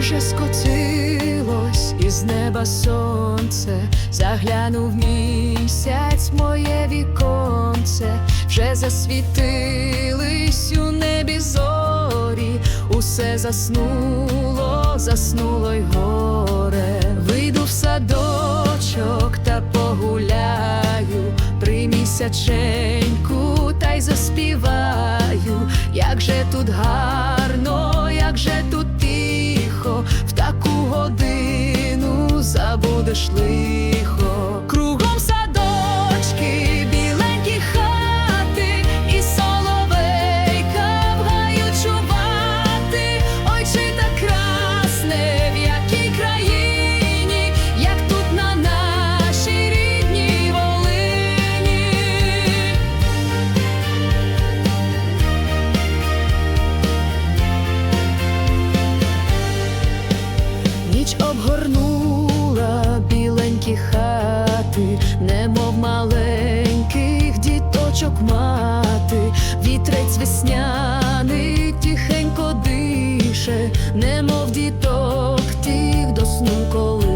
Вже скотилось із неба сонце, заглянув місяць моє віконце, вже засвітились у небі зорі, усе заснуло, заснуло й горе. Вийду в садочок та погуляю, при місяченьку та й заспіваю, як же тут гарно, як же тут в таку годину забудеш лихо. Ніч обгорнула біленькі хати, немов маленьких діточок мати, вітрець весняний тихенько дише, немов діток тих до сну коли.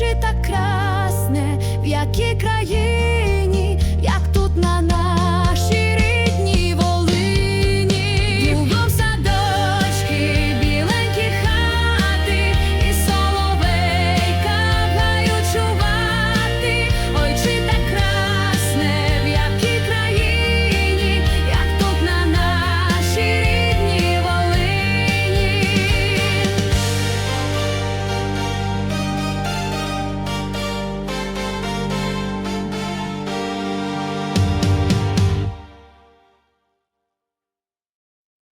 Чи так красне, в які краї?